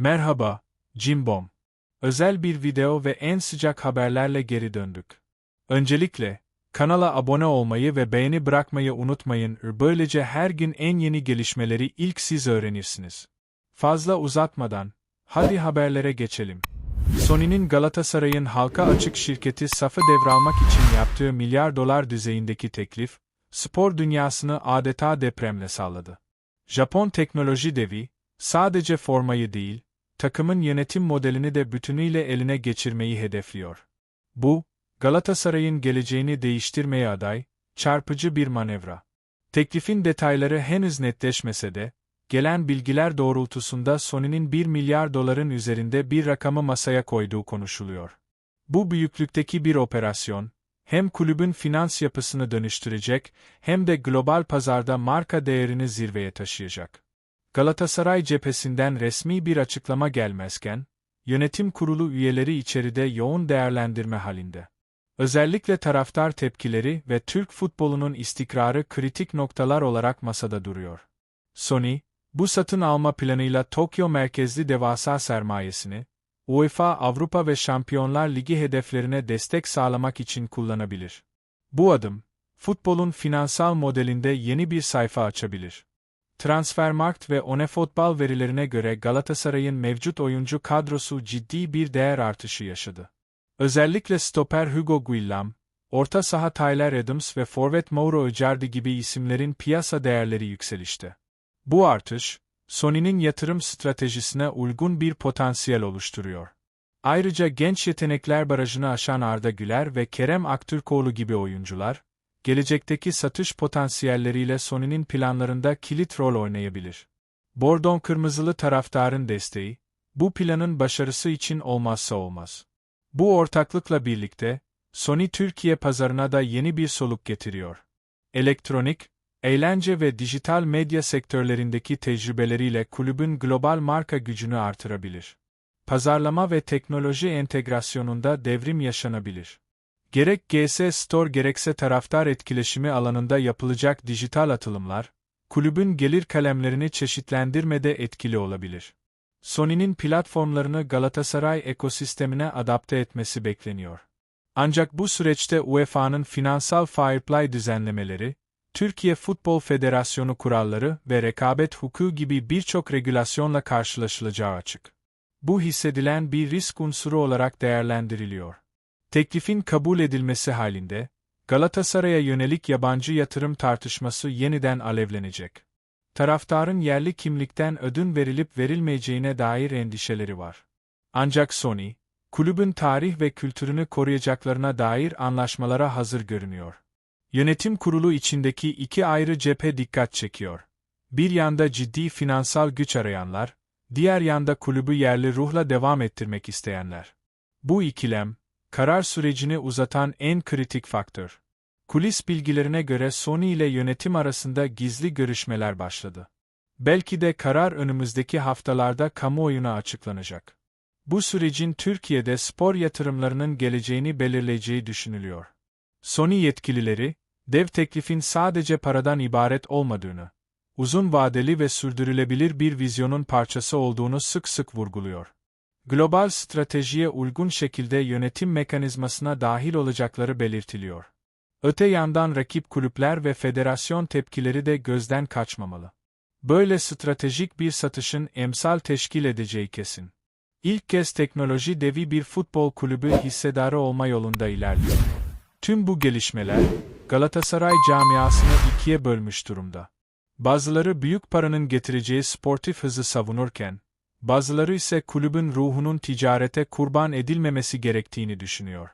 Merhaba, Cimbom. Özel bir video ve en sıcak haberlerle geri döndük. Öncelikle, kanala abone olmayı ve beğeni bırakmayı unutmayın. Böylece her gün en yeni gelişmeleri ilk siz öğrenirsiniz. Fazla uzatmadan, hadi haberlere geçelim. Sony'nin Galatasaray'ın halka açık şirketi SAF'ı devralmak için yaptığı milyar dolar düzeyindeki teklif, spor dünyasını adeta depremle salladı. Japon teknoloji devi, sadece formayı değil, takımın yönetim modelini de bütünüyle eline geçirmeyi hedefliyor. Bu, Galatasaray'ın geleceğini değiştirmeye aday, çarpıcı bir manevra. Teklifin detayları henüz netleşmese de, gelen bilgiler doğrultusunda Sony'nin 1 milyar doların üzerinde bir rakamı masaya koyduğu konuşuluyor. Bu büyüklükteki bir operasyon, hem kulübün finans yapısını dönüştürecek hem de global pazarda marka değerini zirveye taşıyacak. Galatasaray cephesinden resmi bir açıklama gelmezken, yönetim kurulu üyeleri içeride yoğun değerlendirme halinde. Özellikle taraftar tepkileri ve Türk futbolunun istikrarı kritik noktalar olarak masada duruyor. Sony, bu satın alma planıyla Tokyo merkezli devasa sermayesini, UEFA Avrupa ve Şampiyonlar Ligi hedeflerine destek sağlamak için kullanabilir. Bu adım, futbolun finansal modelinde yeni bir sayfa açabilir. Transfermarkt ve OneFootball verilerine göre Galatasaray'ın mevcut oyuncu kadrosu ciddi bir değer artışı yaşadı. Özellikle stoper Hugo Guillam, orta saha Tyler Adams ve forvet Mauro Icardi gibi isimlerin piyasa değerleri yükselişte. Bu artış, Sony'nin yatırım stratejisine uygun bir potansiyel oluşturuyor. Ayrıca genç yetenekler barajını aşan Arda Güler ve Kerem Aktürkoğlu gibi oyuncular, gelecekteki satış potansiyelleriyle Sony'nin planlarında kilit rol oynayabilir. Bordon Kırmızılı taraftarın desteği, bu planın başarısı için olmazsa olmaz. Bu ortaklıkla birlikte, Sony Türkiye pazarına da yeni bir soluk getiriyor. Elektronik, eğlence ve dijital medya sektörlerindeki tecrübeleriyle kulübün global marka gücünü artırabilir. Pazarlama ve teknoloji entegrasyonunda devrim yaşanabilir. Gerek GS Store gerekse taraftar etkileşimi alanında yapılacak dijital atılımlar, kulübün gelir kalemlerini çeşitlendirmede etkili olabilir. Sony'nin platformlarını Galatasaray ekosistemine adapte etmesi bekleniyor. Ancak bu süreçte UEFA'nın finansal fair play düzenlemeleri, Türkiye Futbol Federasyonu kuralları ve rekabet hukuku gibi birçok regülasyonla karşılaşılacağı açık. Bu hissedilen bir risk unsuru olarak değerlendiriliyor. Teklifin kabul edilmesi halinde, Galatasaray'a yönelik yabancı yatırım tartışması yeniden alevlenecek. Taraftarın yerli kimlikten ödün verilip verilmeyeceğine dair endişeleri var. Ancak Sony, kulübün tarih ve kültürünü koruyacaklarına dair anlaşmalara hazır görünüyor. Yönetim kurulu içindeki iki ayrı cephe dikkat çekiyor. Bir yanda ciddi finansal güç arayanlar, diğer yanda kulübü yerli ruhla devam ettirmek isteyenler. Bu ikilem, karar sürecini uzatan en kritik faktör. Kulis bilgilerine göre Sony ile yönetim arasında gizli görüşmeler başladı. Belki de karar önümüzdeki haftalarda kamuoyuna açıklanacak. Bu sürecin Türkiye'de spor yatırımlarının geleceğini belirleyeceği düşünülüyor. Sony yetkilileri, dev teklifin sadece paradan ibaret olmadığını, uzun vadeli ve sürdürülebilir bir vizyonun parçası olduğunu sık sık vurguluyor. Global stratejiye uygun şekilde yönetim mekanizmasına dahil olacakları belirtiliyor. Öte yandan rakip kulüpler ve federasyon tepkileri de gözden kaçmamalı. Böyle stratejik bir satışın emsal teşkil edeceği kesin. İlk kez teknoloji devi bir futbol kulübü hissedarı olma yolunda ilerliyor. Tüm bu gelişmeler, Galatasaray camiasını ikiye bölmüş durumda. Bazıları büyük paranın getireceği sportif hızı savunurken, bazıları ise kulübün ruhunun ticarete kurban edilmemesi gerektiğini düşünüyor.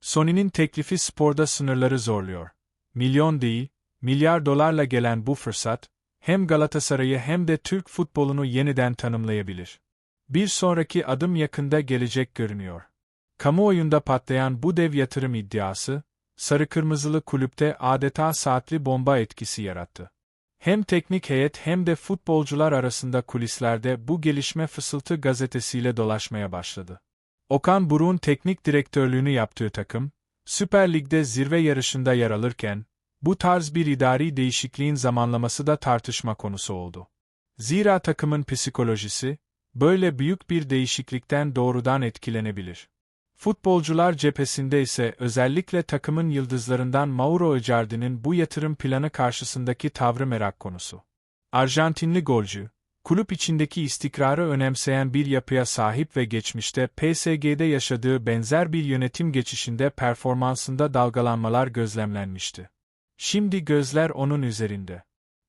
Sony'nin teklifi sporda sınırları zorluyor. Milyon değil, milyar dolarla gelen bu fırsat, hem Galatasaray'ı hem de Türk futbolunu yeniden tanımlayabilir. Bir sonraki adım yakında gelecek görünüyor. Kamuoyunda patlayan bu dev yatırım iddiası, sarı kırmızılı kulüpte adeta saatli bomba etkisi yarattı. Hem teknik heyet hem de futbolcular arasında kulislerde bu gelişme fısıltı gazetesiyle dolaşmaya başladı. Okan Buruk'un teknik direktörlüğünü yaptığı takım, Süper Lig'de zirve yarışında yer alırken, bu tarz bir idari değişikliğin zamanlaması da tartışma konusu oldu. Zira takımın psikolojisi, böyle büyük bir değişiklikten doğrudan etkilenebilir. Futbolcular cephesinde ise özellikle takımın yıldızlarından Mauro Icardi'nin bu yatırım planı karşısındaki tavrı merak konusu. Arjantinli golcü, kulüp içindeki istikrarı önemseyen bir yapıya sahip ve geçmişte PSG'de yaşadığı benzer bir yönetim geçişinde performansında dalgalanmalar gözlemlenmişti. Şimdi gözler onun üzerinde.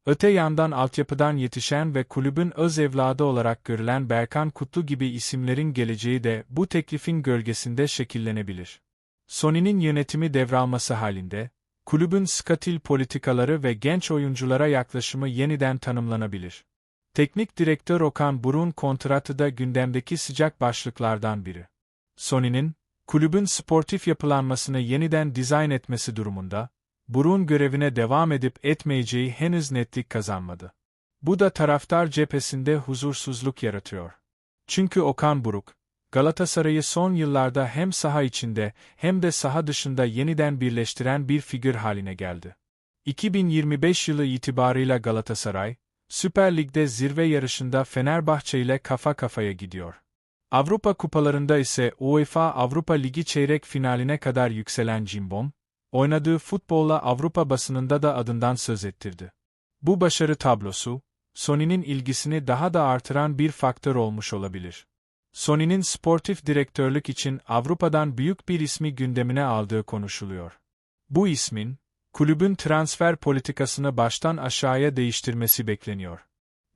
Öte yandan altyapıdan yetişen ve kulübün öz evladı olarak görülen Berkan Kutlu gibi isimlerin geleceği de bu teklifin gölgesinde şekillenebilir. Sony'nin yönetimi devralması halinde, kulübün skatil politikaları ve genç oyunculara yaklaşımı yeniden tanımlanabilir. Teknik direktör Okan Burun kontratı da gündemdeki sıcak başlıklardan biri. Sony'nin, kulübün sportif yapılanmasını yeniden dizayn etmesi durumunda, Burun görevine devam edip etmeyeceği henüz netlik kazanmadı. Bu da taraftar cephesinde huzursuzluk yaratıyor. Çünkü Okan Buruk, Galatasaray'ı son yıllarda hem saha içinde hem de saha dışında yeniden birleştiren bir figür haline geldi. 2025 yılı itibarıyla Galatasaray, Süper Lig'de zirve yarışında Fenerbahçe ile kafa kafaya gidiyor. Avrupa kupalarında ise UEFA Avrupa Ligi çeyrek finaline kadar yükselen Cimbom, oynadığı futbolla Avrupa basınında da adından söz ettirdi. Bu başarı tablosu, Sony'nin ilgisini daha da artıran bir faktör olmuş olabilir. Sony'nin sportif direktörlük için Avrupa'dan büyük bir ismi gündemine aldığı konuşuluyor. Bu ismin, kulübün transfer politikasını baştan aşağıya değiştirmesi bekleniyor.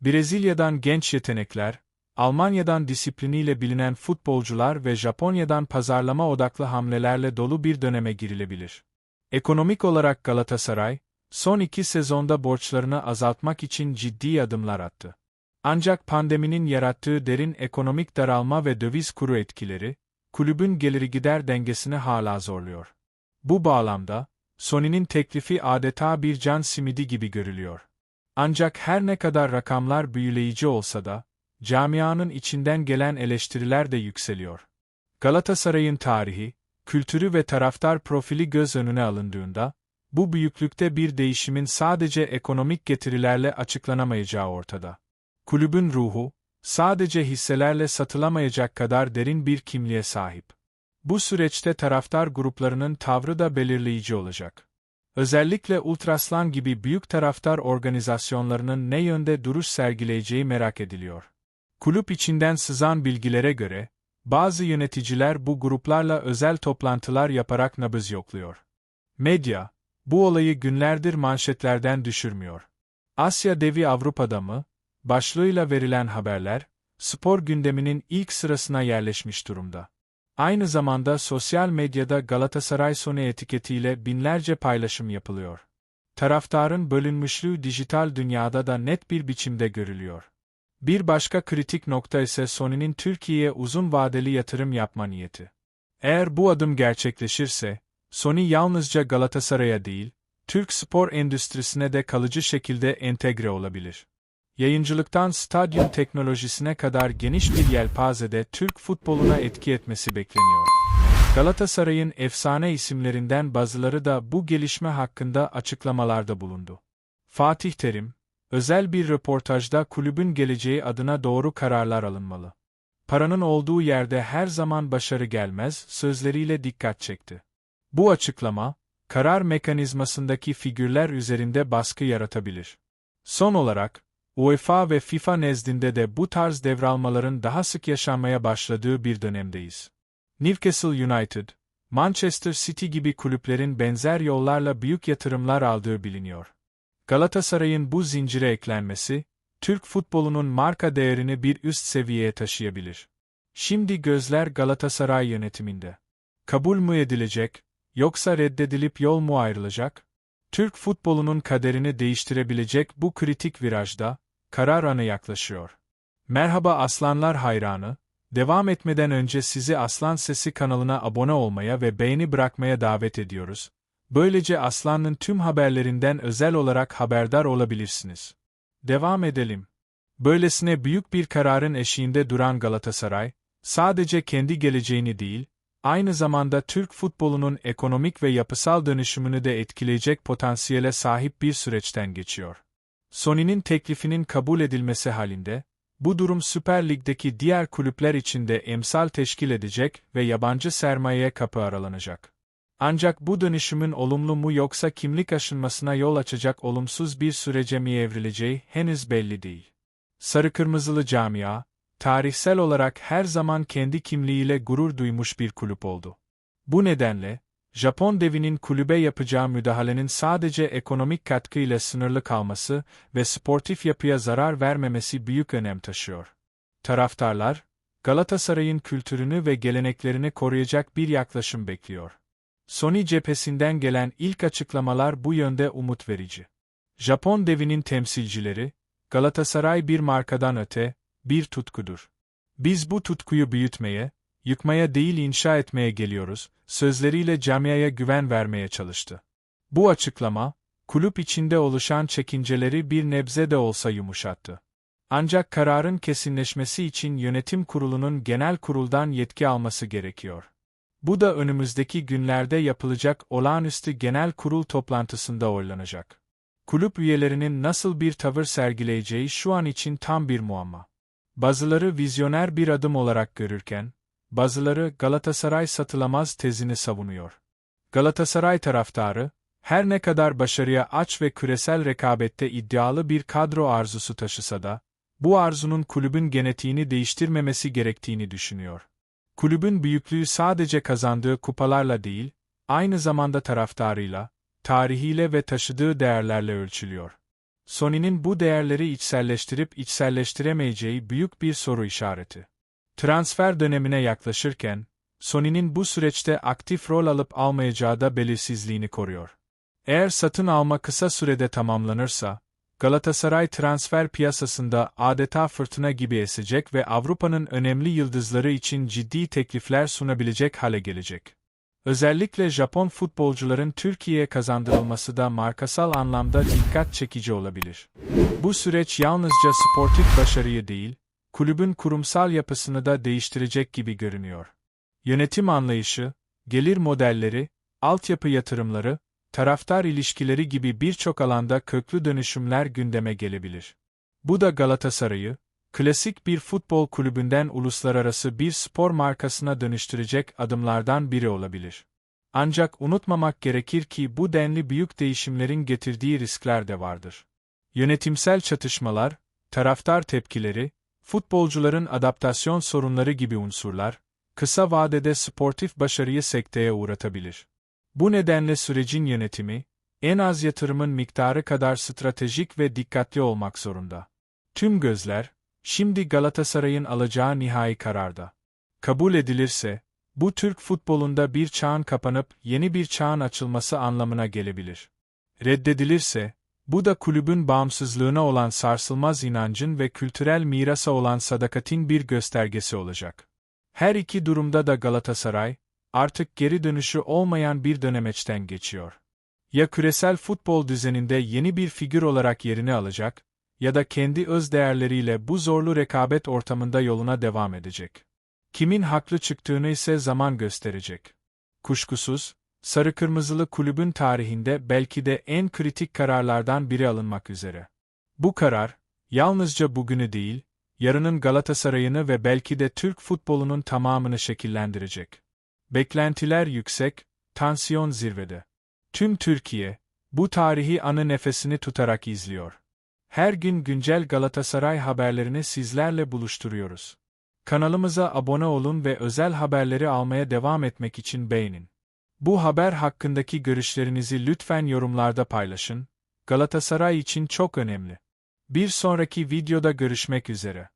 Brezilya'dan genç yetenekler, Almanya'dan disipliniyle bilinen futbolcular ve Japonya'dan pazarlama odaklı hamlelerle dolu bir döneme girilebilir. Ekonomik olarak Galatasaray, son iki sezonda borçlarını azaltmak için ciddi adımlar attı. Ancak pandeminin yarattığı derin ekonomik daralma ve döviz kuru etkileri, kulübün geliri gider dengesini hala zorluyor. Bu bağlamda, Sony'nin teklifi adeta bir can simidi gibi görülüyor. Ancak her ne kadar rakamlar büyüleyici olsa da, camianın içinden gelen eleştiriler de yükseliyor. Galatasaray'ın tarihi, kültürü ve taraftar profili göz önüne alındığında, bu büyüklükte bir değişimin sadece ekonomik getirilerle açıklanamayacağı ortada. Kulübün ruhu, sadece hisselerle satılamayacak kadar derin bir kimliğe sahip. Bu süreçte taraftar gruplarının tavrı da belirleyici olacak. Özellikle Ultraslan gibi büyük taraftar organizasyonlarının ne yönde duruş sergileyeceği merak ediliyor. Kulüp içinden sızan bilgilere göre, bazı yöneticiler bu gruplarla özel toplantılar yaparak nabız yokluyor. Medya, bu olayı günlerdir manşetlerden düşürmüyor. Asya devi Avrupa'da mı? Başlığıyla verilen haberler, spor gündeminin ilk sırasına yerleşmiş durumda. Aynı zamanda sosyal medyada Galatasaray Sony etiketiyle binlerce paylaşım yapılıyor. Taraftarın bölünmüşlüğü dijital dünyada da net bir biçimde görülüyor. Bir başka kritik nokta ise Sony'nin Türkiye'ye uzun vadeli yatırım yapma niyeti. Eğer bu adım gerçekleşirse, Sony yalnızca Galatasaray'a değil, Türk spor endüstrisine de kalıcı şekilde entegre olabilir. Yayıncılıktan stadyum teknolojisine kadar geniş bir yelpazede Türk futboluna etki etmesi bekleniyor. Galatasaray'ın efsane isimlerinden bazıları da bu gelişme hakkında açıklamalarda bulundu. Fatih Terim, özel bir röportajda kulübün geleceği adına doğru kararlar alınmalı. Paranın olduğu yerde her zaman başarı gelmez sözleriyle dikkat çekti. Bu açıklama, karar mekanizmasındaki figürler üzerinde baskı yaratabilir. Son olarak, UEFA ve FIFA nezdinde de bu tarz devralmaların daha sık yaşanmaya başladığı bir dönemdeyiz. Newcastle United, Manchester City gibi kulüplerin benzer yollarla büyük yatırımlar aldığı biliniyor. Galatasaray'ın bu zincire eklenmesi, Türk futbolunun marka değerini bir üst seviyeye taşıyabilir. Şimdi gözler Galatasaray yönetiminde. Kabul mü edilecek, yoksa reddedilip yol mu ayrılacak? Türk futbolunun kaderini değiştirebilecek bu kritik virajda, karar anı yaklaşıyor. Merhaba Aslanlar hayranı, devam etmeden önce sizi Aslan Sesi kanalına abone olmaya ve beğeni bırakmaya davet ediyoruz. Böylece Aslan'ın tüm haberlerinden özel olarak haberdar olabilirsiniz. Devam edelim. Böylesine büyük bir kararın eşiğinde duran Galatasaray, sadece kendi geleceğini değil, aynı zamanda Türk futbolunun ekonomik ve yapısal dönüşümünü de etkileyecek potansiyele sahip bir süreçten geçiyor. Sony'nin teklifinin kabul edilmesi halinde, Bu durum Süper Lig'deki diğer kulüpler için de emsal teşkil edecek ve yabancı sermayeye kapı aralanacak. Ancak bu dönüşümün olumlu mu yoksa kimlik aşınmasına yol açacak olumsuz bir sürece mi evrileceği henüz belli değil. Sarı Kırmızılı camia, tarihsel olarak her zaman kendi kimliğiyle gurur duymuş bir kulüp oldu. Bu nedenle, Japon devinin kulübe yapacağı müdahalenin sadece ekonomik katkıyla sınırlı kalması ve sportif yapıya zarar vermemesi büyük önem taşıyor. Taraftarlar, Galatasaray'ın kültürünü ve geleneklerini koruyacak bir yaklaşım bekliyor. Sony cephesinden gelen ilk açıklamalar bu yönde umut verici. Japon devinin temsilcileri, Galatasaray bir markadan öte, bir tutkudur. Biz bu tutkuyu büyütmeye, yıkmaya değil inşa etmeye geliyoruz, sözleriyle camiaya güven vermeye çalıştı. Bu açıklama, kulüp içinde oluşan çekinceleri bir nebze de olsa yumuşattı. Ancak kararın kesinleşmesi için yönetim kurulunun genel kuruldan yetki alması gerekiyor. Bu da önümüzdeki günlerde yapılacak olağanüstü genel kurul toplantısında oylanacak. Kulüp üyelerinin nasıl bir tavır sergileyeceği şu an için tam bir muamma. Bazıları vizyoner bir adım olarak görürken, bazıları Galatasaray satılamaz tezini savunuyor. Galatasaray taraftarı, her ne kadar başarıya aç ve küresel rekabette iddialı bir kadro arzusu taşısa da, bu arzunun kulübün genetiğini değiştirmemesi gerektiğini düşünüyor. Kulübün büyüklüğü sadece kazandığı kupalarla değil, aynı zamanda taraftarıyla, tarihiyle ve taşıdığı değerlerle ölçülüyor. Sony'nin bu değerleri içselleştirip içselleştiremeyeceği büyük bir soru işareti. Transfer dönemine yaklaşırken, Sony'nin bu süreçte aktif rol alıp almayacağı da belirsizliğini koruyor. Eğer satın alma kısa sürede tamamlanırsa, Galatasaray transfer piyasasında adeta fırtına gibi esecek ve Avrupa'nın önemli yıldızları için ciddi teklifler sunabilecek hale gelecek. Özellikle Japon futbolcuların Türkiye'ye kazandırılması da markasal anlamda dikkat çekici olabilir. Bu süreç yalnızca sportif başarıyı değil, kulübün kurumsal yapısını da değiştirecek gibi görünüyor. Yönetim anlayışı, gelir modelleri, altyapı yatırımları, taraftar ilişkileri gibi birçok alanda köklü dönüşümler gündeme gelebilir. Bu da Galatasaray'ı, klasik bir futbol kulübünden uluslararası bir spor markasına dönüştürecek adımlardan biri olabilir. Ancak unutmamak gerekir ki bu denli büyük değişimlerin getirdiği riskler de vardır. Yönetimsel çatışmalar, taraftar tepkileri, futbolcuların adaptasyon sorunları gibi unsurlar, kısa vadede sportif başarıyı sekteye uğratabilir. Bu nedenle sürecin yönetimi, en az yatırımın miktarı kadar stratejik ve dikkatli olmak zorunda. Tüm gözler, şimdi Galatasaray'ın alacağı nihai kararda. Kabul edilirse, bu Türk futbolunda bir çağın kapanıp yeni bir çağın açılması anlamına gelebilir. Reddedilirse, bu da kulübün bağımsızlığına olan sarsılmaz inancın ve kültürel mirasa olan sadakatin bir göstergesi olacak. Her iki durumda da Galatasaray, artık geri dönüşü olmayan bir dönemeçten geçiyor. Ya küresel futbol düzeninde yeni bir figür olarak yerini alacak, ya da kendi öz değerleriyle bu zorlu rekabet ortamında yoluna devam edecek. Kimin haklı çıktığını ise zaman gösterecek. Kuşkusuz, Sarı Kırmızılı kulübün tarihinde belki de en kritik kararlardan biri alınmak üzere. Bu karar, yalnızca bugünü değil, yarının Galatasaray'ını ve belki de Türk futbolunun tamamını şekillendirecek. Beklentiler yüksek, tansiyon zirvede. Tüm Türkiye, bu tarihi anı nefesini tutarak izliyor. Her gün güncel Galatasaray haberlerini sizlerle buluşturuyoruz. Kanalımıza abone olun ve özel haberleri almaya devam etmek için beğenin. Bu haber hakkındaki görüşlerinizi lütfen yorumlarda paylaşın. Galatasaray için çok önemli. Bir sonraki videoda görüşmek üzere.